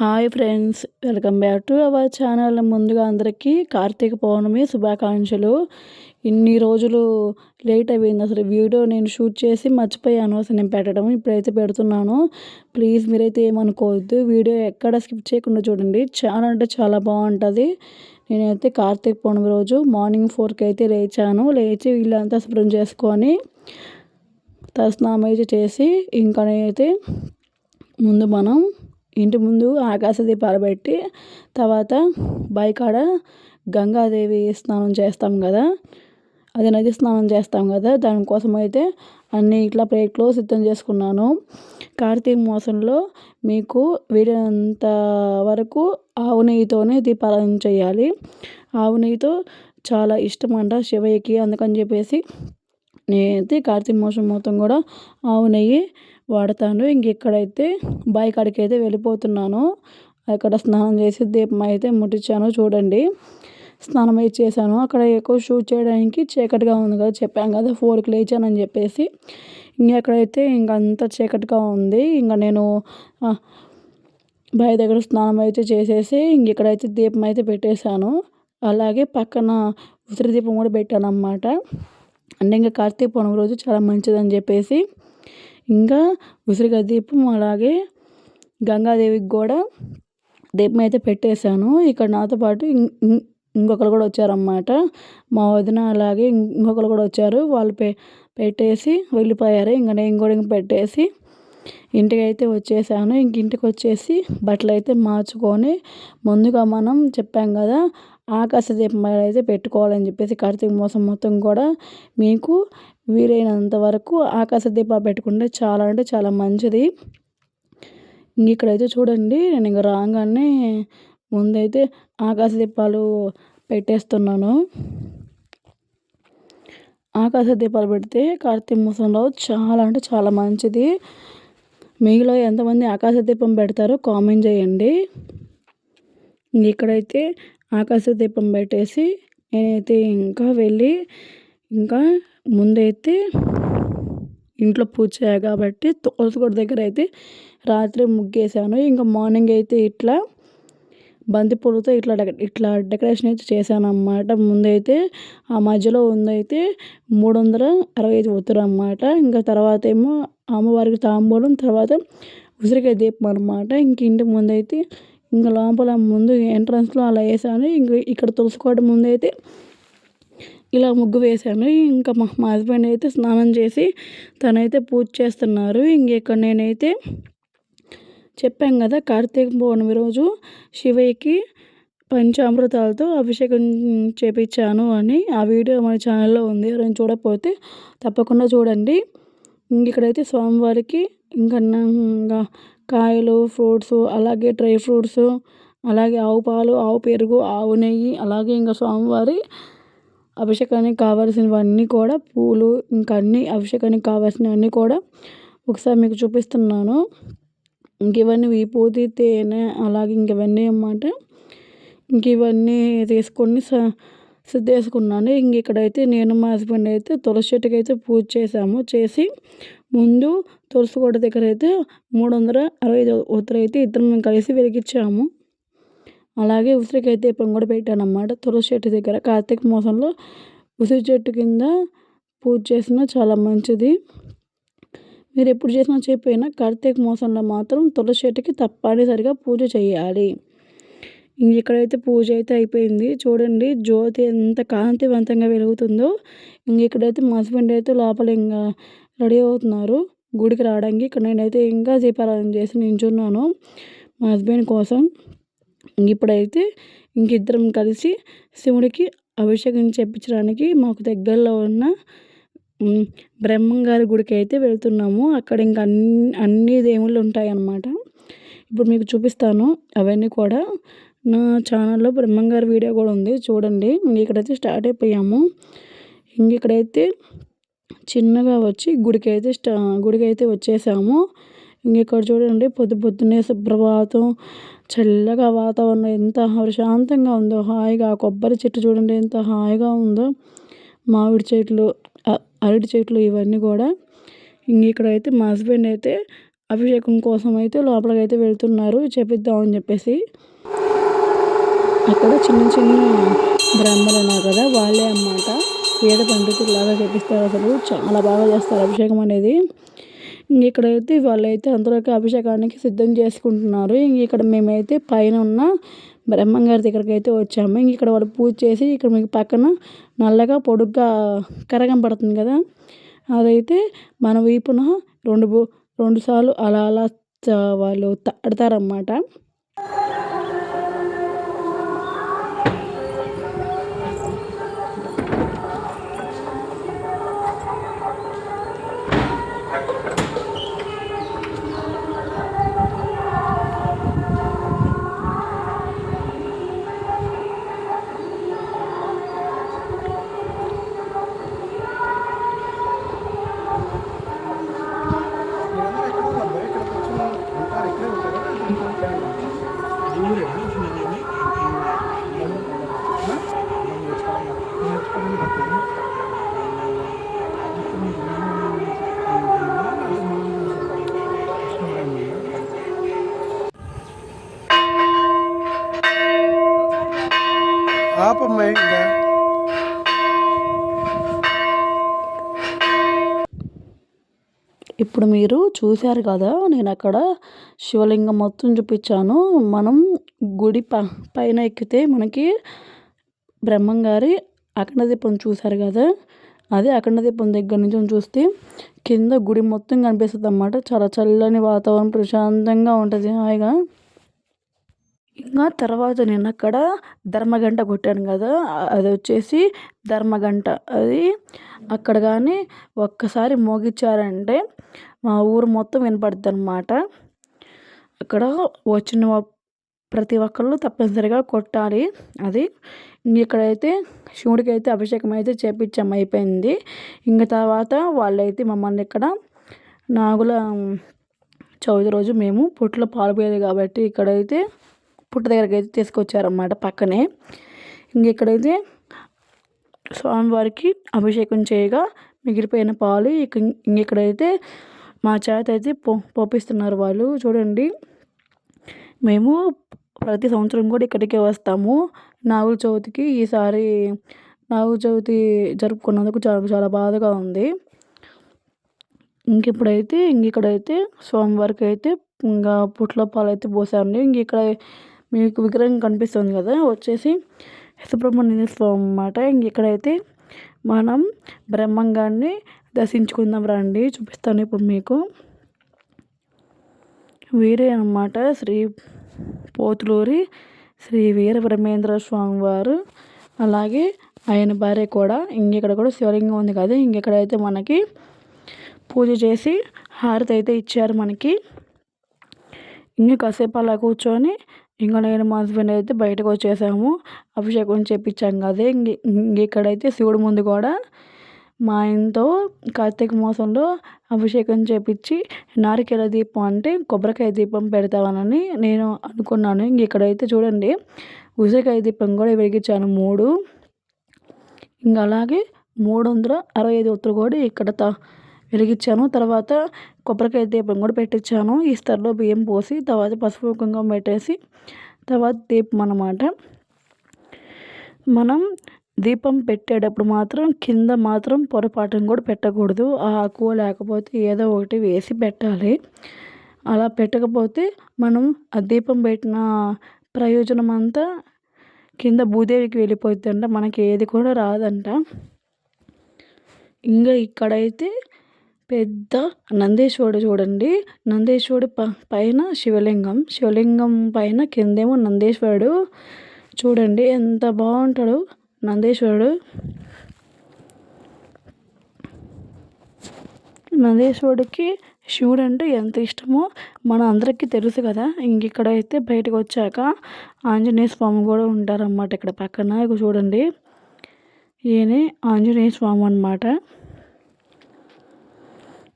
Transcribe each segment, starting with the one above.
Hi friends welcome back to our channel. ముందుగా అందరికీ కార్తీక పౌర్ణమి శుభాకాంక్షలు. ఇన్ని రోజులు లేట్ అయిపోయింది అసలు వీడియో నేను షూట్ చేసి మర్చిపోయాను అసలు నేను పెట్టడం ఇప్పుడైతే పెడుతున్నాను. ప్లీజ్ మీరైతే ఏమనుకోవద్దు వీడియో ఎక్కడ స్కిప్ చేయకుండా చూడండి. చాలా అంటే చాలా బాగుంటుంది. నేనైతే కార్తీక పౌర్ణమి రోజు మార్నింగ్ ఫోర్కి అయితే లేచాను. లేచి వీళ్ళంతా శుభ్రం చేసుకొని తస్నానం అయితే చేసి ఇంకా నేనైతే ముందు మనం ఇంటి ముందు ఆకాశ దీపాలు పెట్టి తర్వాత బైకాడ గంగాదేవి స్నానం చేస్తాం కదా అది నది స్నానం చేస్తాం కదా దానికోసం అయితే అన్ని ఇట్లా ప్లేట్లో సిద్ధం చేసుకున్నాను. కార్తీక మాసంలో మీకు వీలైనంత వరకు ఆవు నెయ్యితోనే దీపారాధన చేయాలి. ఆవు నెయ్యితో చాలా ఇష్టం అంట శివయ్యకి అందుకని చెప్పేసి నేనైతే కార్తీక మాసం మొత్తం కూడా ఆవు నెయ్యి వాడతాను. ఇంక ఇక్కడైతే బావి కాడికి అయితే వెళ్ళిపోతున్నాను. అక్కడ స్నానం చేసి దీపం అయితే ముట్టించాను. చూడండి. స్నానం అయితే చేశాను. అక్కడ ఎక్కువ షూట్ చేయడానికి చీకటిగా ఉంది కదా చెప్పాను కదా ఫోర్కి లేచానని చెప్పేసి. ఇంక అక్కడైతే ఇంక అంత చీకటిగా ఉంది ఇంకా నేను బావి దగ్గర స్నానం అయితే చేసేసి ఇంక ఇక్కడైతే దీపం అయితే పెట్టేశాను. అలాగే పక్కన ఉసిరి దీపం కూడా పెట్టాను అన్నమాట అంటే ఇంకా కార్తీక పౌర్ణమి రోజు చాలా మంచిదని చెప్పేసి ఇంకా ఉసిరికాయ దీపం అలాగే గంగాదేవికి కూడా దీపం అయితే పెట్టేశాను. ఇక్కడ నాతో పాటు ఇంకొకరు కూడా వచ్చారన్నమాట. మా వదిన అలాగే ఇంకొకరు కూడా వచ్చారు. వాళ్ళు పె పెట్టేసి వెళ్ళిపోయారు. ఇంకా నేను కూడా ఇంక పెట్టేసి ఇంటికి అయితే వచ్చేసాను. ఇంక ఇంటికి వచ్చేసి బట్టలు అయితే మార్చుకొని ముందుగా మనం చెప్పాం కదా ఆకాశ దీపం అయితే పెట్టుకోవాలని చెప్పేసి కార్తీక మాసం మొత్తం కూడా మీకు వీలైనంత వరకు ఆకాశ దీపాలు పెట్టుకుంటే చాలా అంటే చాలా మంచిది. ఇక్కడైతే చూడండి నేను ఇంక రాగానే ముందైతే ఆకాశ దీపాలు పెట్టేస్తున్నాను. ఆకాశ దీపాలు పెడితే కార్తీక మాసంలో చాలా అంటే చాలా మంచిది. మీలో ఎంతమంది ఆకాశ దీపం పెడతారో కామెంట్ చేయండి. ఇక్కడైతే ఆకాశ దీపం పెట్టేసి నేనైతే ఇంకా వెళ్ళి ఇంకా ముందైతే ఇంట్లో పూజ చేయాలి కాబట్టి తులసికోట దగ్గర అయితే రాత్రి ముగ్గేసాను. ఇంకా మార్నింగ్ అయితే ఇట్లా బంతిపూలతో ఇట్లా ఇట్లా డెకరేషన్ అయితే చేశాను అన్నమాట ముందైతే ఆ మధ్యలో ఉందైతే మూడు వందల అరవై ఐదు ఒత్తులు అన్నమాట ఇంకా తర్వాత ఏమో అమ్మవారికి తాంబూలం తర్వాత ఉసిరికాయ దీపం అనమాట ఇంక ఇంటి ముందైతే ఇంకా లోపల ముందు ఎంట్రన్స్లో అలా వేసాను. ఇంక ఇక్కడ తులసికోట ముందైతే ఇలా ముగ్గు వేశాను ఇంకా మా మా హస్బెండ్ అయితే స్నానం చేసి తనైతే పూజ చేస్తున్నారు. ఇంక నేనైతే చెప్పాం కదా కార్తీక పౌర్ణమి రోజు శివయ్యకి పంచామృతాలతో అభిషేకం చేపించాను అని. ఆ వీడియో మన ఛానల్లో ఉంది. ఎవరైనా చూడకపోతే తప్పకుండా చూడండి. ఇక్కడైతే స్వామివారికి ఇంకా కాయలు ఫ్రూట్స్ అలాగే డ్రై ఫ్రూట్స్ అలాగే ఆవు పాలు ఆవు పెరుగు ఆవు నెయ్యి అలాగే ఇంకా స్వామివారి అభిషేకానికి కావాల్సినవన్నీ కూడా పూలు ఇంకా అన్నీ అభిషేకానికి కావాల్సినవన్నీ కూడా ఒకసారి మీకు చూపిస్తున్నాను. ఇంక ఇవన్నీ విభూతి తేనె అలాగే ఇంక ఇవన్నీ అన్నమాట ఇంక ఇవన్నీ తీసుకొని సిద్ధేసుకున్నాను. ఇంక ఇక్కడైతే నేను మా హస్బెండ్ అయితే తులసి చెట్టుకి అయితే పూజ చేసాము చేసి ముందు తులసి కోట దగ్గర అయితే మూడు వందల అరవై ఐదు ఉత్తర అయితే ఇద్దరం కలిసి వెలిగించాము. అలాగే ఉసిరికైతే దీపం కూడా పెట్టాను అన్నమాట తులసి చెట్టు దగ్గర కార్తీక మాసంలో ఉసిరి చెట్టు కింద పూజ చేసినా చాలా మంచిది. మీరు ఎప్పుడు చేసినా చెప్పైనా కార్తీక మాసంలో మాత్రం తులసి చెట్టుకి తప్పనిసరిగా పూజ చేయాలి. ఇక్కడైతే పూజ అయితే అయిపోయింది. చూడండి జ్యోతి ఎంత కాంతివంతంగా వెలుగుతుందో. ఇంక ఇక్కడైతే మా హస్బెండ్ అయితే లోపల ఇంకా రెడీ అవుతున్నారు. గుడికి రావడానికి. ఇక్కడ నేనైతే ఇంకా దీపారాధన చేసి నించున్నాను మా హస్బెండ్ కోసం. ఇప్పుడైతే ఇంకిద్దరం కలిసి శివుడికి అభిషేకం చేయించడానికి మాకు దగ్గరలో ఉన్న బ్రహ్మంగారి గుడికి అయితే వెళ్తున్నాము. అక్కడ ఇంకా అన్ని అన్ని దేవుళ్ళు ఉంటాయి అన్నమాట ఇప్పుడు మీకు చూపిస్తాను. అవన్నీ కూడా నా ఛానల్లో బ్రహ్మంగారి వీడియో కూడా ఉంది. చూడండి. ఇక్కడైతే స్టార్ట్ అయిపోయాము. ఇంక ఇక్కడైతే చిన్నగా వచ్చి గుడికి అయితే స్టా గుడికి అయితే వచ్చేసాము. ఇంక ఇక్కడ చూడండి. పొద్దు పొద్దున్నే సుప్రభాతం. చల్లగా వాతావరణం ఎంత ప్రశాంతంగా ఉందో హాయిగా కొబ్బరి చెట్టు చూడండి ఎంత హాయిగా ఉందో మామిడి చెట్లు అరటి చెట్లు ఇవన్నీ కూడా. ఇంక ఇక్కడైతే మా హస్బెండ్ అయితే అభిషేకం కోసం అయితే లోపలికి అయితే వెళ్తున్నారు. చేపిద్దామని చెప్పేసి. అక్కడ చిన్న చిన్న బ్రాహ్మణులు ఉన్నారు కదా వాళ్ళే అన్నమాట. వేద పండితుల్లాగా చేపిస్తారు అసలు. చాలా బాగా చేస్తారు అభిషేకం అనేది. ఇక్కడైతే వాళ్ళైతే అందరికీ అభిషేకానికి సిద్ధం చేసుకుంటున్నారు. ఇక్కడ మేమైతే పైన ఉన్న బ్రహ్మంగారి దగ్గరికి అయితే వచ్చాము. ఇక్కడ వాళ్ళు పూజ చేసి ఇక్కడ మీకు పక్కన నల్లగా పొడుగ్గా కరగం పడుతుంది కదా. అదైతే మన వైపున రెండు రెండు సార్లు అలా అలా వాళ్ళు తడతారన్నమాట. ఇప్పుడు మీరు చూశారు కదా నేను అక్కడ శివలింగం మొత్తం చూపించాను. మనం గుడి ప పైన ఎక్కితే మనకి బ్రహ్మంగారి అఖండ దీపం చూశారు కదా అదే అఖండ దీపం దగ్గర నుంచి చూస్తే కింద గుడి మొత్తం కనిపిస్తుంది అన్నమాట. చాలా చల్లని వాతావరణం ప్రశాంతంగా ఉంటుంది. హాయిగా. ఇంకా తర్వాత నేను అక్కడ ధర్మగంట కొట్టాను కదా అది వచ్చేసి ధర్మగంట అది అక్కడ కానీ ఒక్కసారి మోగించారంటే మా ఊరు మొత్తం వినపడుద్ది అనమాట అక్కడ వచ్చిన ప్రతి ఒక్కళ్ళు తప్పనిసరిగా కొట్టాలి. అది ఇక్కడైతే శివుడికి అయితే అభిషేకం అయితే చేపించాం అయిపోయింది. ఇంకా తర్వాత వాళ్ళైతే మమ్మల్ని ఇక్కడ నాగుల చవితి రోజు మేము పుట్టలో పాలు పోయేది కాబట్టి ఇక్కడైతే పుట్ట దగ్గరికి అయితే తీసుకొచ్చారన్నమాట పక్కనే. ఇంక ఇక్కడైతే స్వామివారికి అభిషేకం చేయగా మిగిలిపోయిన పాలు ఇక ఇక్కడైతే మా చేత అయితే పో వాళ్ళు. చూడండి. మేము ప్రతి సంవత్సరం కూడా ఇక్కడికే వస్తాము. నాగుల చవితికి ఈసారి నాగుల చవితి జరుపుకున్నందుకు చాలా చాలా బాధగా ఉంది. ఇంక ఇప్పుడైతే ఇంక ఇక్కడైతే స్వామివారికి అయితే ఇంకా పుట్ల పాలు అయితే పోసామండి. ఇంక ఇక్కడ మీకు విగ్రహం కనిపిస్తుంది కదా వచ్చేసి సుబ్రహ్మణ్య స్వామి అన్నమాట. ఇంక ఇక్కడైతే మనం బ్రహ్మంగాన్ని దర్శించుకుందాం రండి చూపిస్తాను ఇప్పుడు మీకు. వీరే అన్నమాట శ్రీ పోతులూరి శ్రీ వీరబ్రహ్మేంద్ర స్వామి వారు అలాగే ఆయన భార్య కూడా ఇంకెక్కడ కూడా శివలింగం ఉంది కదా ఇంకెక్కడైతే మనకి పూజ చేసి హారతి అయితే ఇచ్చారు మనకి. ఇంక కాసేపు అలా కూర్చొని ఇంకా నేను మా హస్బెండ్ అయితే బయటకు వచ్చేసాము అభిషేకం చేపించాం కదా. ఇంక ఇక్కడైతే శివుడు ముందు కూడా మా ఆయనతో కార్తీక మాసంలో అభిషేకం చేపించి నారికేల దీపం అంటే కొబ్బరికాయ దీపం పెడతామనని నేను అనుకున్నాను. ఇంక ఇక్కడైతే చూడండి ఉసిరికాయ దీపం కూడా వెలిగించాను మూడు. ఇంకా అలాగే మూడు వందల అరవై ఐదు ఒత్తులు కూడా ఇక్కడ వెలిగించాను. తర్వాత కొబ్బరికాయ దీపం కూడా పెట్టించాను ఈస్తర్లో బియ్యం పోసి తర్వాత పసుపు కుంకుమ పెట్టేసి తర్వాత దీపం అన్నమాట. మనం దీపం పెట్టేటప్పుడు మాత్రం కింద మాత్రం పొరపాటును కూడా పెట్టకూడదు. ఆకు లేకపోతే ఏదో ఒకటి వేసి పెట్టాలి. అలా పెట్టకపోతే మనం ఆ దీపం పెట్టిన ప్రయోజనం అంతా కింద భూదేవికి వెళ్ళిపోతుందంట. మనకి ఏది కూడా రాదంట. ఇంకా ఇక్కడైతే పెద్ద నందేశ్వరుడు చూడండి. నందేశ్వరుడు ప పైన శివలింగం. శివలింగం పైన కిందేమో నందేశ్వరుడు. చూడండి ఎంత బాగుంటాడు. నందీశ్వరుడు. నందీశ్వరుడికి శివుడు అంటే ఎంత ఇష్టమో మన అందరికీ తెలుసు కదా. ఇంక ఇక్కడైతే బయటకు వచ్చాక ఆంజనేయ స్వామి కూడా ఉంటారన్నమాట ఇక్కడ పక్కన. చూడండి. ఈయనే ఆంజనేయ స్వామి అనమాట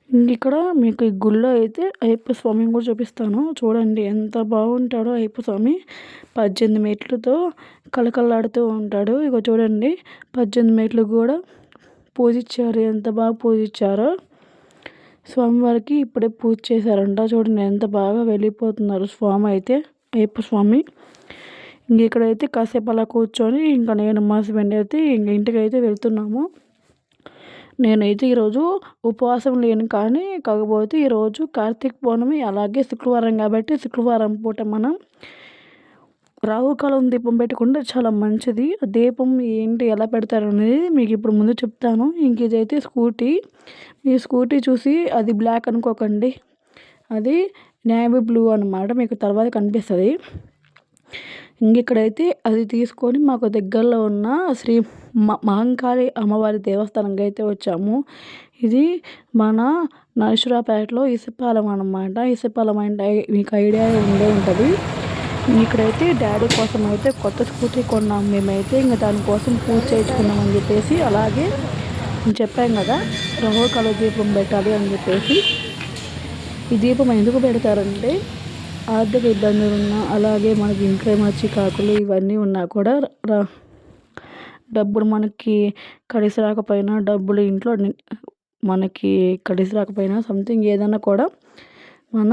ఇక్కడ మీకు ఈ గుళ్ళో అయితే అయ్యప్ప స్వామిని కూడా చూపిస్తాను. చూడండి ఎంత బాగుంటాడో అయ్యప్ప స్వామి. పద్దెనిమిది మెట్లతో కళకళలాడుతూ ఉంటాడు. ఇక చూడండి పద్దెనిమిది మెట్లు కూడా పూజించారు. ఎంత బాగా పూజించారో. స్వామివారికి ఇప్పుడే పూజ చేశారంట. చూడండి ఎంత బాగా వెళ్ళిపోతున్నారు స్వామి అయితే అయ్యప్ప స్వామి. ఇంక ఇక్కడైతే కాసేపు అలా కూర్చొని ఇంకా నేను మా హస్బెండ్ అయితే ఇంక ఇంటికి అయితే వెళ్తున్నాము. నేనైతే ఈరోజు ఉపవాసం లేను కానీ కాకపోతే ఈరోజు కార్తీక పౌర్ణమి అలాగే శుక్రవారం కాబట్టి శుక్రవారం పూట మనం రాహుకాలం దీపం పెట్టుకుంటే చాలా మంచిది. దీపం ఏంటి ఎలా పెడతారు అనేది మీకు ఇప్పుడు ముందు చెప్తాను. ఇంక ఇదైతే స్కూటీ. మీ స్కూటీ చూసి అది బ్లాక్ అనుకోకండి. అది నేవీ బ్లూ అనమాట మీకు తర్వాత కనిపిస్తుంది. ఇంకిక్కడైతే అది తీసుకొని మాకు దగ్గరలో ఉన్న శ్రీ మహంకాళి అమ్మవారి దేవస్థానంకి అయితే వచ్చాము. ఇది మన నరసరావుపేటలో ఇసుపాలెం అనమాట ఇసుపాలెం అంటే మీకు ఐడియా ఉండే ఉంటుంది. ఇక్కడైతే డాడీ కోసం అయితే కొత్త స్కూటీ కొన్నాం మేమైతే. ఇంకా దానికోసం పూజ చేయించుకున్నామని చెప్పేసి అలాగే చెప్పాం కదా రహోకల దీపం పెట్టాలి అని చెప్పేసి. ఈ దీపం ఎందుకు పెడతారంటే ఆర్థిక ఇబ్బందులు ఉన్నా అలాగే మనకి ఇంట్లో ఏమైనా కాకులు ఇవన్నీ ఉన్నా కూడా రా డబ్బులు మనకి కలిసి రాకపోయినా డబ్బులు ఇంట్లో మనకి కలిసి రాకపోయినా సంథింగ్ ఏదైనా కూడా మన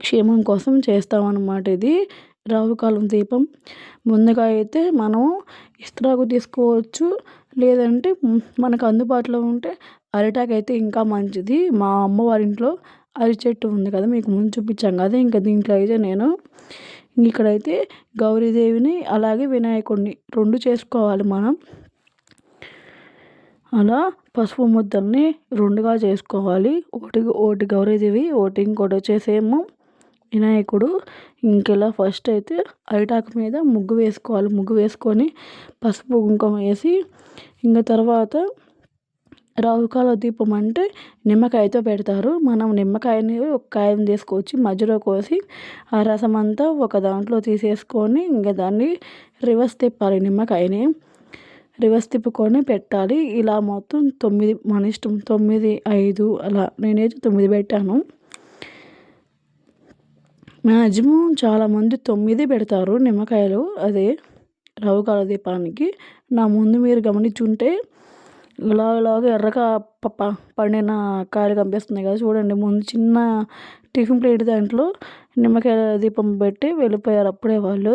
క్షేమం కోసం చేస్తామన్నమాట ఇది. రావుకాలం దీపం. ముందుగా అయితే మనం ఇస్త్రాకు తీసుకోవచ్చు. లేదంటే మనకు అందుబాటులో ఉంటే అరిటాకు అయితే ఇంకా మంచిది. మా అమ్మవారింట్లో అరిచెట్టు చెట్టు ఉంది కదా మీకు ముందు చూపించాం కదా ఇంకా దీంట్లో అయితే నేను ఇక్కడైతే గౌరీదేవిని అలాగే వినాయకుడిని రెండు చేసుకోవాలి మనం. అలా పసుపు ముద్దల్ని రెండుగా చేసుకోవాలి. ఒకటి ఒకటి గౌరీదేవి ఒకటి ఇంకోటి వచ్చేసేమో వినాయకుడు. ఇంకెలా ఫస్ట్ అయితే అరిటాకు మీద ముగ్గు వేసుకోవాలి. ముగ్గు వేసుకొని పసుపు కుంకుమ వేసి ఇంకా తర్వాత రాహుకాల దీపం అంటే నిమ్మకాయతో పెడతారు. మనం నిమ్మకాయని ఒక కాయని తీసుకొచ్చి మధ్యలో కోసి ఆ రసం అంతా ఒక దాంట్లో తీసేసుకొని ఇంకా దాన్ని రివర్స్ తిప్పాలి నిమ్మకాయని. రివర్స్ తిప్పుకొని పెట్టాలి. ఇలా మొత్తం తొమ్మిది మన ఇష్టం తొమ్మిది ఐదు అలా నేనైతే తొమ్మిది పెట్టాను. మ్యాక్సిమం చాలామంది తొమ్మిది పెడతారు నిమ్మకాయలు. అదే రవ్వకాల దీపానికి. నా ముందు మీరు గమనించుంటే ఇలా ఇలాగా ఎర్రగా పప్ప పండిన కాయలు కనిపిస్తున్నాయి కదా చూడండి. ముందు చిన్న టిఫిన్ ప్లేట్ దాంట్లో నిమ్మకాయ దీపం పెట్టి వెళ్ళిపోయారు అప్పుడే వాళ్ళు.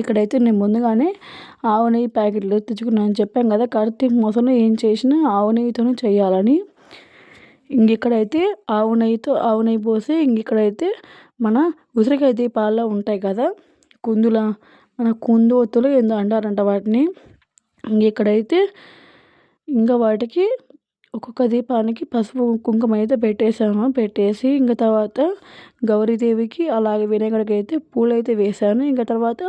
ఇక్కడైతే నేను ముందుగానే ఆవు నెయ్యి ప్యాకెట్లు తెచ్చుకున్నాను చెప్పాను కదా. కార్తీక మోసంలో ఏం చేసినా ఆవు నెయ్యితోనే చేయాలని. ఇంకిక్కడైతే ఆవు నెయ్యితో ఆవు నెయ్యి పోసి ఇంకిక్కడైతే మన ఉసిరికాయ దీపాల్లో ఉంటాయి కదా. కుందుల మన కుందు ఒత్తులు ఏందో అంటారంట వాటిని. ఇక్కడైతే ఇంకా వాటికి ఒక్కొక్క దీపానికి పసుపు కుంకుమ అయితే పెట్టేశాను పెట్టేసి ఇంకా తర్వాత గౌరీదేవికి అలాగే వినాయకుడికి అయితే పూలైతే వేశాను. ఇంకా తర్వాత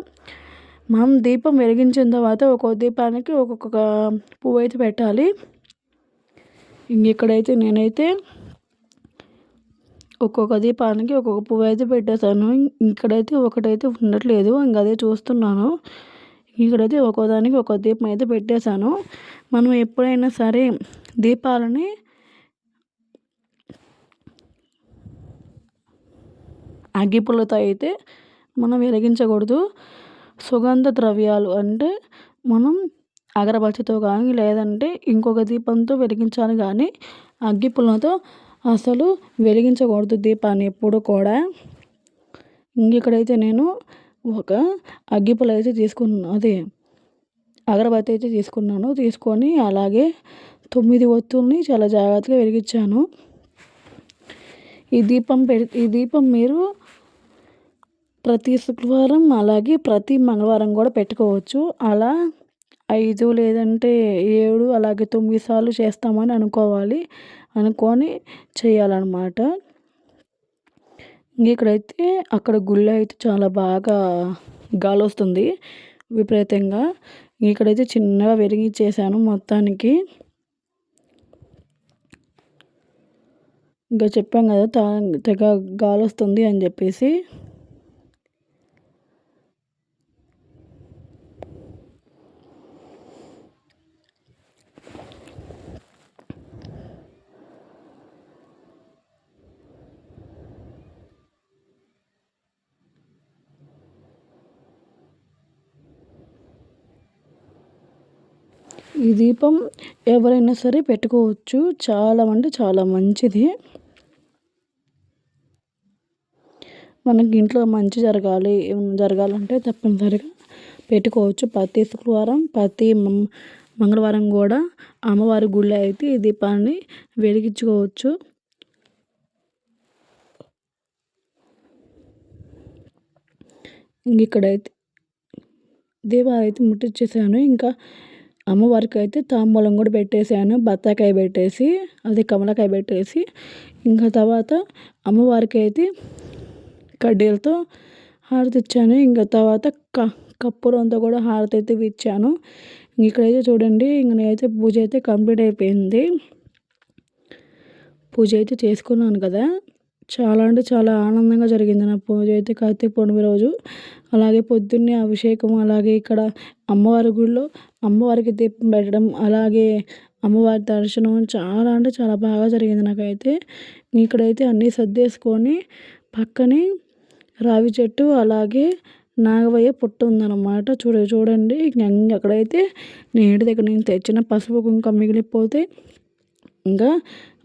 మనం దీపం వెలిగించిన తర్వాత ఒక్కొక్క దీపానికి ఒక్కొక్క పువ్వు అయితే పెట్టాలి. ఇంక ఇక్కడైతే నేనైతే ఒక్కొక్క దీపానికి ఒక్కొక్క పువ్వు అయితే పెట్టేశాను ఇక్కడైతే ఒకటైతే ఉండట్లేదు. ఇంకా అదే చూస్తున్నాను. ఇక్కడైతే ఒక్కోదానికి ఒక్కో దీపం అయితే పెట్టేశాను. మనం ఎప్పుడైనా సరే దీపాలని అగ్గిపుల్లతో అయితే మనం వెలిగించకూడదు. సుగంధ ద్రవ్యాలు అంటే మనం అగరబత్తితో కానీ లేదంటే ఇంకొక దీపంతో వెలిగించాలి కానీ అగ్గిపుల్లతో అసలు వెలిగించకూడదు దీపాన్ని ఎప్పుడు కూడా. ఇక్కడైతే నేను ఒక అగ్గిపుల్ల అయితే తీసుకున్నాను అదే అగరబత్తి అయితే తీసుకున్నాను. తీసుకొని అలాగే తొమ్మిది ఒత్తుల్ని చాలా జాగ్రత్తగా వెలిగించాను. ఈ దీపం పెడి ఈ దీపం మీరు ప్రతి శుక్రవారం అలాగే ప్రతి మంగళవారం కూడా పెట్టుకోవచ్చు. అలా ఐదు లేదంటే ఏడు అలాగే తొమ్మిది సార్లు చేస్తామని అనుకోవాలి అనుకొని చేయాలన్నమాట. ఇక్కడైతే అక్కడ గుళ్ళో అయితే చాలా బాగా గాలి వస్తుంది విపరీతంగా. ఇక్కడైతే చిన్నగా వెలిగించేసాను మొత్తానికి. ఇంకా చెప్పాం కదా తెగ గాలి వస్తుంది అని చెప్పేసి. ఈ దీపం ఎవరైనా సరే పెట్టుకోవచ్చు. చాలా అంటే చాలా మంచిది. మనకి ఇంట్లో మంచి జరగాలి జరగాలంటే తప్పనిసరిగా పెట్టుకోవచ్చు. ప్రతి శుక్రవారం ప్రతి మంగళవారం కూడా అమ్మవారి గుళ్ళో అయితే ఈ దీపాన్ని వెలిగించుకోవచ్చు. ఇక్కడైతే దీపాలు అయితే ముట్టించేసాను ఇంకా అమ్మవారికి అయితే తాంబూలం కూడా పెట్టేశాను బత్తాకాయ పెట్టేసి అది కమలకాయ పెట్టేసి. ఇంకా తర్వాత అమ్మవారికి అయితే కడ్డీలతో హారతి ఇచ్చాను. ఇంకా తర్వాత క కప్పురంతో కూడా హారతి అయితే ఇచ్చాను. ఇక్కడైతే చూడండి ఇంక నేనైతే పూజ అయితే కంప్లీట్ అయిపోయింది. పూజ అయితే చేసుకున్నాను కదా. చాలా అంటే చాలా ఆనందంగా జరిగింది నా పూజ అయితే కార్తీక పౌర్ణమి రోజు అలాగే పొద్దున్నే అభిషేకం అలాగే ఇక్కడ అమ్మవారి గుడిలో అమ్మవారికి దీపం పెట్టడం అలాగే అమ్మవారి దర్శనం చాలా అంటే చాలా బాగా జరిగింది నాకైతే. ఇక్కడైతే అన్నీ సర్దేసుకొని పక్కనే రావి చెట్టు అలాగే నాగవయ్య పుట్ట ఉందన్నమాట. చూడ చూడండి అక్కడైతే నేను దగ్గర నుంచి తెచ్చిన పసుపు కుంకుమ మిగిలిపోతే ఇంకా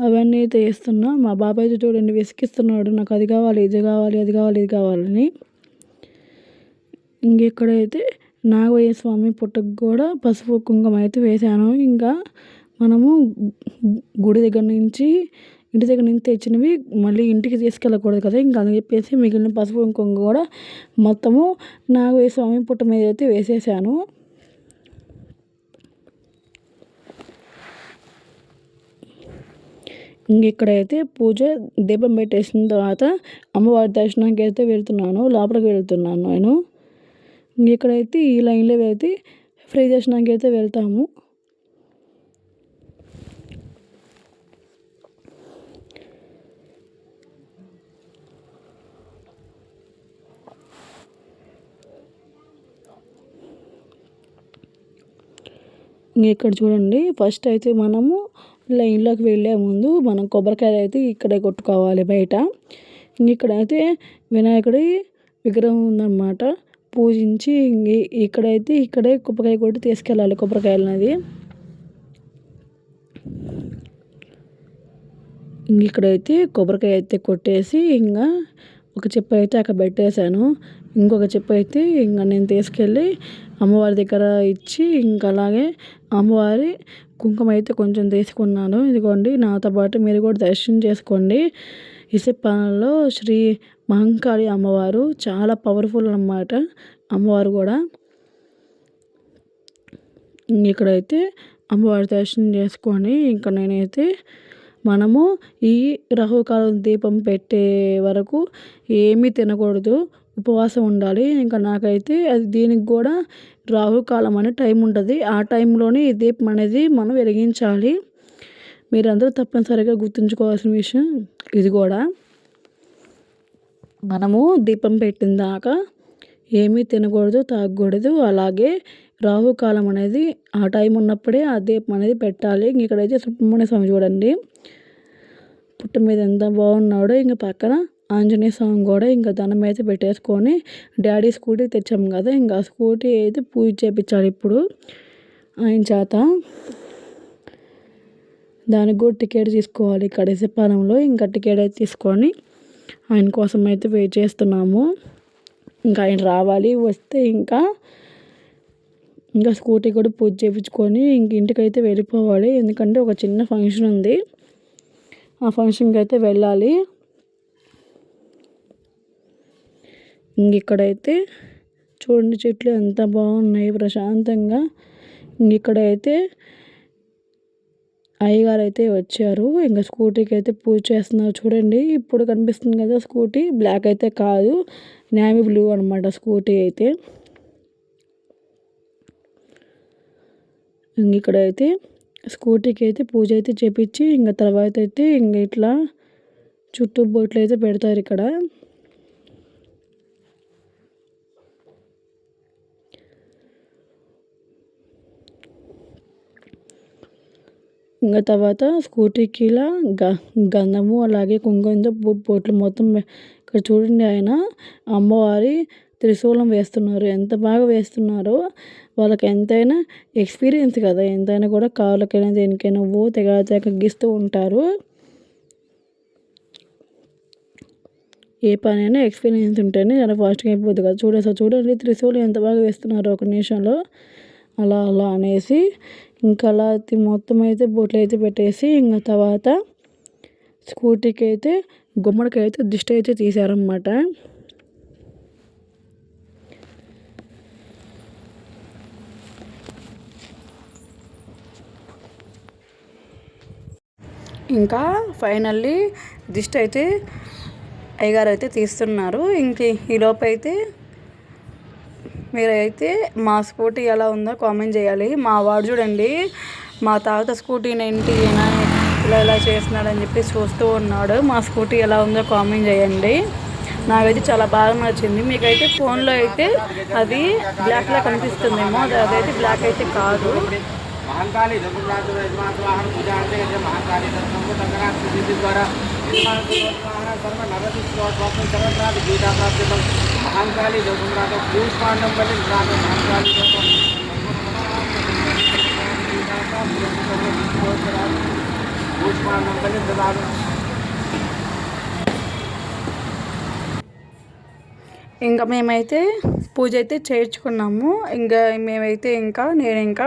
అవన్నీ అయితే మా బాబాయ్ చూడండి విసికిస్తున్నాడు నాకు అది కావాలి ఇది కావాలి అది కావాలి ఇది కావాలని. ఇంకెక్కడైతే నాగవయ్య స్వామి పుట్టకు కూడా పసుపు కుంకుమ అయితే వేశాను. ఇంకా మనము గుడి దగ్గర నుంచి ఇంటి దగ్గర నుంచి తెచ్చినవి మళ్ళీ ఇంటికి తీసుకెళ్ళకూడదు కదా. ఇంకా అని చెప్పేసి మిగిలిన పసుపు కుంకుమ కూడా మొత్తము నాగవయ్య స్వామి పుట్ట మీద అయితే వేసేసాను. ఇక్కడైతే పూజ దీపం పెట్టేసిన తర్వాత అమ్మవారి దర్శనానికి అయితే వెళ్తున్నాను లోపలికి వెళ్తున్నాను నేను. ఇక్కడైతే ఈ లైన్లో అయితే ఫ్రీ దర్శనానికి అయితే వెళ్తాము ఇక్కడ చూడండి ఫస్ట్ అయితే మనము లైన్లోకి వెళ్ళే ముందు మనం కొబ్బరికాయలు అయితే ఇక్కడే కొట్టుకోవాలి బయట. ఇక్కడైతే వినాయకుడి విగ్రహం ఉందన్నమాట. పూజించి ఇక్కడైతే ఇక్కడే కొబ్బరికాయ కొట్టి తీసుకెళ్ళాలి కొబ్బరికాయలు అనేది ఇక్కడైతే కొబ్బరికాయ అయితే కొట్టేసి ఇంకా ఒక చెప్పు అయితే అక్కడ పెట్టేశాను. ఇంకొక చెప్పు అయితే ఇంకా నేను తీసుకెళ్ళి అమ్మవారి దగ్గర ఇచ్చి ఇంకా అలాగే అమ్మవారి కుంకుమ అయితే కొంచెం తీసుకున్నాను. ఇదిగోండి నాతో పాటు మీరు కూడా దర్శనం చేసుకోండి. ఇసిపాలలో శ్రీ మహంకాళి అమ్మవారు చాలా పవర్ఫుల్ అన్నమాట అమ్మవారు కూడా. ఇక్కడైతే అమ్మవారి దర్శనం చేసుకొని ఇంకా నేనైతే మనము ఈ రాహుకాలం దీపం పెట్టే వరకు ఏమీ తినకూడదు. ఉపవాసం ఉండాలి. ఇంకా నాకైతే అది దీనికి కూడా రాహుకాలం అనే టైం ఉంటుంది ఆ టైంలోనే ఈ దీపం అనేది మనం వెలిగించాలి. మీరందరూ తప్పనిసరిగా గుర్తుంచుకోవాల్సిన విషయం ఇది కూడా. మనము దీపం పెట్టిన దాకా ఏమీ తినకూడదు తాగకూడదు. అలాగే రాహుకాలం అనేది ఆ టైం ఉన్నప్పుడే ఆ దీపం అనేది పెట్టాలి. ఇక్కడైతే సుబ్రహ్మణ్య స్వామి చూడండి. పుట్ట మీద ఎంత బాగున్నాడో ఇంక పక్కన ఆంజనేయ స్వామి కూడా ఇంకా దండం అయితే పెట్టేసుకొని డాడీ స్కూటీ తెచ్చాము కదా ఇంకా స్కూటీ అయితే పూజ చేయించాలి ఇప్పుడు ఆయన చేత. దానికి కూడా టికెట్ తీసుకోవాలి ఇక్కడ ఇసపాలెంలో ఇంకా టికెట్ అయితే తీసుకొని ఆయన కోసం అయితే వెయిట్ చేస్తున్నాము. ఇంకా ఆయన రావాలి వస్తే ఇంకా ఇంకా స్కూటీ కూడా పూజ చేయించుకొని ఇంక ఇంటికైతే వెళ్ళిపోవాలి. ఎందుకంటే ఒక చిన్న ఫంక్షన్ ఉంది. ఆ ఫంక్షన్కి అయితే వెళ్ళాలి. ఇంకిక్కడైతే చూడండి చెట్లు ఎంత బాగున్నాయి ప్రశాంతంగా. ఇక్కడైతే అయ్యగారు అయితే వచ్చారు. ఇంకా స్కూటీకి అయితే పూజ చేస్తున్నారు. చూడండి ఇప్పుడు కనిపిస్తుంది కదా స్కూటీ. బ్లాక్ అయితే కాదు నేవీ బ్లూ అనమాట స్కూటీ అయితే. ఇక్కడైతే స్కూటీకి అయితే పూజ అయితే చేపించి ఇంకా తర్వాత అయితే ఇంక ఇట్లా చుట్టూ బొట్లు అయితే పెడతారు ఇక్కడ. ఇంకా తర్వాత స్కూటీకి ఇలా గ గంధము అలాగే కుంకుమతో బొట్లు మొత్తం ఇక్కడ చూడండి ఆయన అమ్మవారి త్రిశూలం వేస్తున్నారు. ఎంత బాగా వేస్తున్నారో వాళ్ళకి ఎంతైనా ఎక్స్పీరియన్స్ కదా. ఎంతైనా కూడా కాళ్ళకైనా దేనికైనా ఓ తెగ తెగ ఉంటారు. ఏ పనైనా ఎక్స్పీరియన్స్ ఉంటేనే చాలా ఫాస్ట్గా అయిపోద్ది కదా. చూడేసా చూడండి త్రిశూలం ఎంత బాగా వేస్తున్నారు ఒక నిమిషంలో. అలా అలా అనేసి ఇంకా అలా మొత్తం అయితే బొట్లు అయితే పెట్టేసి ఇంకా తర్వాత స్కూటీకి అయితే గుమ్మడికైతే అయితే దిష్టి అయితే తీశారనమాట ఇంకా ఫైనల్లీ దిష్టి అయితే అయ్యగారు అయితే తీస్తున్నారు. ఇంక ఈలోపు అయితే మీరైతే మా స్కూటీ ఎలా ఉందో కామెంట్ చేయాలి. మా వాడు చూడండి మా తాత స్కూటీని ఏంటి ఇలా ఇలా చేస్తున్నాడని చెప్పి చూస్తూ ఉన్నాడు. మా స్కూటీ ఎలా ఉందో కామెంట్ చేయండి. నాకైతే చాలా బాగా నచ్చింది. మీకైతే ఫోన్లో అయితే అది బ్లాక్లా కనిపిస్తుందేమో అది అదైతే బ్లాక్ అయితే కాదు. మహంకాళి యజమాన్ పూజ అంటే మహంకాళి ధర్మము తంగరాజు సిద్ధి ద్వారా ఇంకా మేమైతే పూజ అయితే చేర్చుకున్నాము. ఇంకా మేమైతే ఇంకా నేను ఇంకా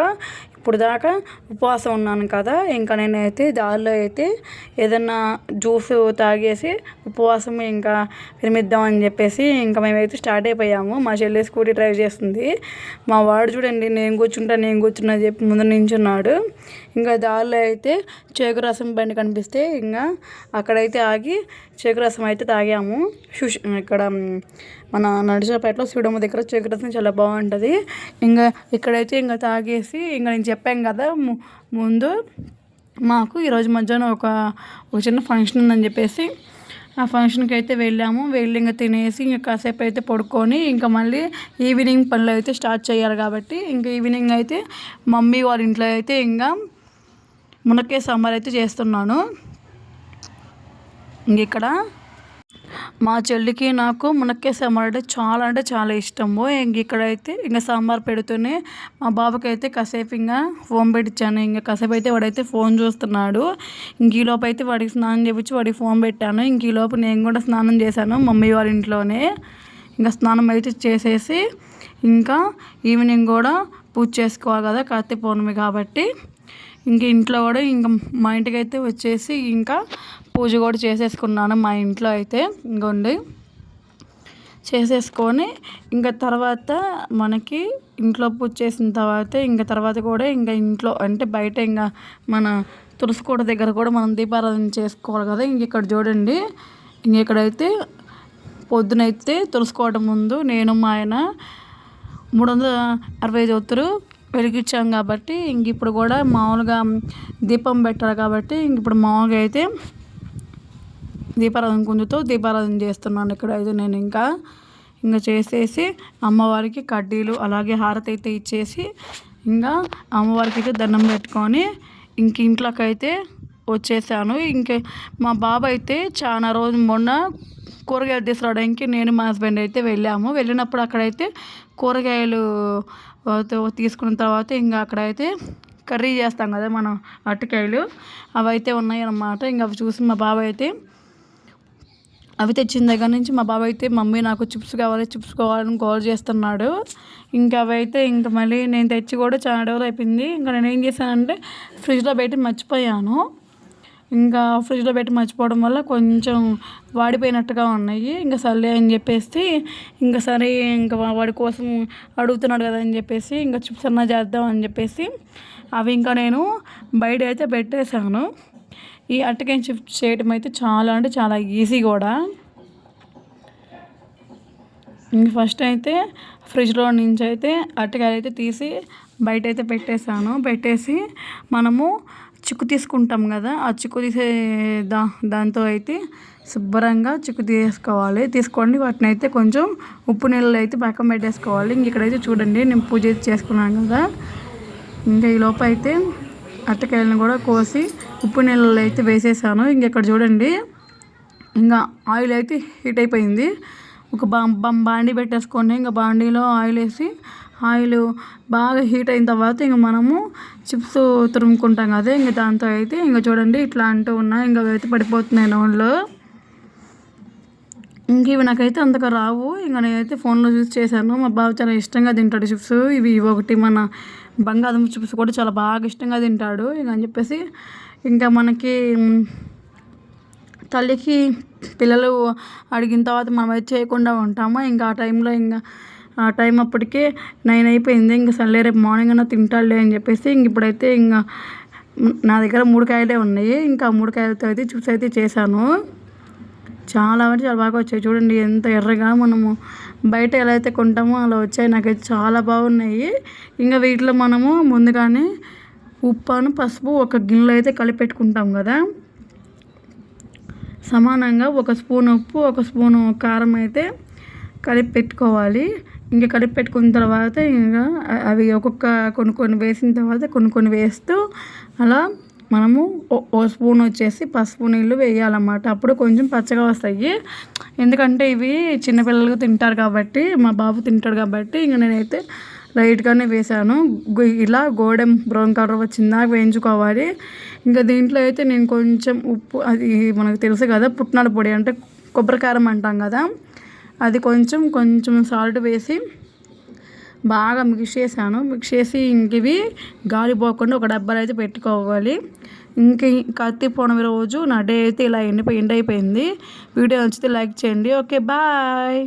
ఇప్పుడు దాకా ఉపవాసం ఉన్నాను కదా. ఇంకా నేనైతే దారిలో అయితే ఏదన్నా జ్యూస్ తాగేసి ఉపవాసం ఇంకా విరమిద్దామని చెప్పేసి ఇంకా మేమైతే స్టార్ట్ అయిపోయాము. మా చెల్లి స్కూటీ డ్రైవ్ చేస్తుంది. మా వాడు చూడండి నేను కూర్చుంటా నేను కూర్చున్నా చెప్పి ముందు నించున్నాడు. ఇంకా దారిలో అయితే చేకు రసం బండి కనిపిస్తే ఇంకా అక్కడైతే ఆగి చేకు రసం అయితే తాగాము. సుష్ ఇక్కడ మన నడిచేపేటలో సూడమ్మ దగ్గర చేకు చాలా బాగుంటుంది. ఇంకా ఇక్కడైతే ఇంకా తాగేసి ఇంకా నేను చెప్పాను కదా ముందు మాకు ఈరోజు మధ్యాహ్నం ఒక ఒక చిన్న ఫంక్షన్ ఉందని చెప్పేసి ఆ ఫంక్షన్కి అయితే వెళ్ళాము. వెళ్ళి ఇంకా తినేసి ఇంకా కాసేపు అయితే పడుకొని ఇంకా మళ్ళీ ఈవినింగ్ పనులు అయితే స్టార్ట్ చేయాలి కాబట్టి ఇంకా ఈవినింగ్ అయితే మమ్మీ వాళ్ళ ఇంట్లో అయితే ఇంకా మునక్కాయ సాంబార్ అయితే చేస్తున్నాను. ఇంక ఇక్కడ మా చెల్లికి నాకు మునక్కాయ సాంబార్ అంటే చాలా అంటే చాలా ఇష్టము. ఇంక ఇక్కడైతే ఇంకా సాంబార్ పెడుతూనే మా బాబుకి అయితే కాసేపు ఇంకా ఫోన్ పెట్టించాను ఇంకా కాసేపు అయితే వాడైతే ఫోన్ చూస్తున్నాడు. ఇంక ఈలోపు అయితే వాడికి స్నానం చేపించి వాడికి ఫోన్ పెట్టాను. ఇంక ఈలోపు నేను కూడా స్నానం చేశాను మమ్మీ వాళ్ళ ఇంట్లోనే. ఇంకా స్నానం అయితే చేసేసి ఇంకా ఈవినింగ్ కూడా పూజ చేసుకోవాలి కదా కార్తీక పౌర్ణమి కాబట్టి. ఇంక ఇంట్లో కూడా ఇంకా మా ఇంటికి అయితే వచ్చేసి ఇంకా పూజ కూడా చేసేసుకున్నాను మా ఇంట్లో అయితే ఇంకోండి చేసేసుకొని ఇంకా తర్వాత మనకి ఇంట్లో పూజ చేసిన తర్వాత ఇంకా తర్వాత కూడా ఇంకా ఇంట్లో అంటే బయట ఇంకా మన తులసికోట దగ్గర కూడా మనం దీపారాధన చేసుకోవాలి కదా ఇంక ఇక్కడ చూడండి. ఇంక ఇక్కడైతే పొద్దునైతే తులసికోట ముందు నేను మా ఆయన మూడు వందల అరవై ఐదు ఒత్తులు వెలిగించాం కాబట్టి ఇంక ఇప్పుడు కూడా మామూలుగా దీపం పెట్టారు కాబట్టి ఇంక ఇప్పుడు మామూలుగా అయితే దీపారాధన కుందుతో దీపారాధన చేస్తున్నాను ఇక్కడ. అయితే నేను ఇంకా ఇంకా చేసేసి అమ్మవారికి కడ్డీలు అలాగే హారతి అయితే ఇచ్చేసి ఇంకా అమ్మవారికి అయితే దండం పెట్టుకొని ఇంక ఇంట్లోకైతే వచ్చేసాను. ఇంకే మా బాబు అయితే చాలా రోజు మొన్న కూరగాయలు తీసుకురావడానికి నేను మా హస్బెండ్ అయితే వెళ్ళాము. వెళ్ళినప్పుడు అక్కడైతే కూరగాయలు తీసుకున్న తర్వాత ఇంకా అక్కడైతే కర్రీ చేస్తాం కదా మనం అరటికాయలు. అవి అయితే ఉన్నాయి అన్నమాట ఇంకా అవి చూసి మా బాబాయ్ అయితే అవి తెచ్చిన దగ్గర నుంచి మా బాబాయ్ అయితే మమ్మీ నాకు చిప్స్ కావాలి చిప్స్ కావాలని కాల్ చేస్తున్నాడు. ఇంకా అవి అయితే ఇంకా మళ్ళీ నేను తెచ్చి కూడా చాలా డెవలప్ అయిపోయింది. ఇంకా నేను ఏం చేశానంటే ఫ్రిడ్జ్లో పెట్టి మర్చిపోయాను. ఇంకా ఫ్రిడ్జ్లో పెట్టి మర్చిపోవడం వల్ల కొంచెం వాడిపోయినట్టుగా ఉన్నాయి. ఇంకా సర్లే అని చెప్పేసి ఇంకా సరే ఇంకా వాడి కోసం అడుగుతున్నాడు కదా అని చెప్పేసి ఇంకా చిప్స్ అన్నా చేద్దాం అని చెప్పేసి అవి ఇంకా నేను బయట అయితే పెట్టేశాను. ఈ అట్టకాయ షిఫ్ట్ చేయడం అయితే చాలా అంటే చాలా ఈజీ కూడా. ఇంక ఫస్ట్ అయితే ఫ్రిడ్జ్లో నుంచి అయితే అట్టకాయలు అయితే తీసి బయట అయితే పెట్టేశాను. పెట్టేసి మనము చిక్కు తీసుకుంటాం కదా ఆ చిక్కు తీసే దా దాంతో అయితే శుభ్రంగా చిక్కు తీసుకోవాలి. తీసుకోండి వాటిని అయితే కొంచెం ఉప్పు నీళ్ళు అయితే పక్కన పెట్టేసుకోవాలి. ఇంక ఇక్కడైతే చూడండి నేను పూజ చేసుకున్నాను కదా. ఇంకా ఈ లోపు అయితే అట్టకాయలను కూడా కోసి ఉప్పు నీళ్ళలో అయితే వేసేసాను. ఇంక ఇక్కడ చూడండి ఇంకా ఆయిల్ అయితే హీట్ అయిపోయింది. ఒక బా బాండీ పెట్టేసుకొని ఇంకా బాండీలో ఆయిల్ వేసి ఆయిల్ బాగా హీట్ అయిన తర్వాత ఇంక మనము చిప్స్ తురుముకుంటాం కదా ఇంక దాంతో అయితే ఇంక చూడండి ఇట్లా అంటూ ఉన్నాయి. ఇంకా అయితే పడిపోతున్నాయి నూనెలో ఇంక ఇవి నాకైతే అంతగా రావు. ఇంకా నేనైతే ఫోన్లో చూసి చేశాను. మా బావ చాలా ఇష్టంగా తింటాడు చిప్స్. ఇవి ఒకటి మన బంగాళదుంప చిప్స్ కూడా చాలా బాగా ఇష్టంగా తింటాడు. ఇంక అని చెప్పేసి ఇంకా మనకి తల్లికి పిల్లలు అడిగిన తర్వాత మనం అయితే చేయకుండా ఉంటాము ఇంకా ఆ టైంలో ఇంకా ఆ టైం అప్పటికే నైన్ అయిపోయింది. ఇంకా సర్లే రేపు మార్నింగ్ అన్న తింటాడులే అని చెప్పేసి ఇంక ఇప్పుడైతే ఇంకా నా దగ్గర మూడు కాయలే ఉన్నాయి. ఇంకా మూడు కాయలతో అయితే చిప్స్ అయితే చేశాను. చాలా అంటే చాలా బాగా వచ్చాయి. చూడండి ఎంత ఎర్రగా మనము బయట ఎలా అయితే కొంటామో అలా వచ్చాయి. నాకైతే చాలా బాగున్నాయి. ఇంకా వీటిలో మనము ముందుగానే ఉప్పాను పసుపు ఒక గిన్నెలో అయితే కలిపెట్టుకుంటాం కదా. సమానంగా ఒక స్పూన్ ఉప్పు ఒక స్పూను కారం అయితే కలిపి పెట్టుకోవాలి. ఇంకా కలిపి పెట్టుకున్న తర్వాత ఇంకా అవి ఒక్కొక్క కొన్ని కొన్ని వేసిన తర్వాత కొన్ని కొన్ని వేస్తూ అలా మనము ఓ- ఓ స్పూన్ వచ్చేసి పసుపు నీళ్ళు వేయాలన్నమాట. అప్పుడు కొంచెం పచ్చగా వస్తాయి. ఎందుకంటే ఇవి చిన్నపిల్లలు తింటారు కాబట్టి మా బాబు తింటాడు కాబట్టి ఇంక నేనైతే లైట్గానే వేసాను ఇలా గోడెం బ్రౌన్ కలర్ వచ్చిందాక వేయించుకోవాలి. ఇంకా దీంట్లో అయితే నేను కొంచెం ఉప్పు అది మనకు తెలుసు కదా పుట్నాల పొడి అంటే కొబ్బరికారం అంటాం కదా. అది కొంచెం కొంచెం సాల్ట్ వేసి బాగా మిక్స్ చేశాను. మిక్స్ చేసి ఇంక ఇవి గాలి పోకుండా ఒక డబ్బాలో అయితే పెట్టుకోవాలి. ఇంక కత్తి పౌర్ణమి రోజు నా డే అయితే ఇలా ఎండిపోయి ఎండ్ అయిపోయింది వీడియో నచ్చితే లైక్ చేయండి. Okay bye.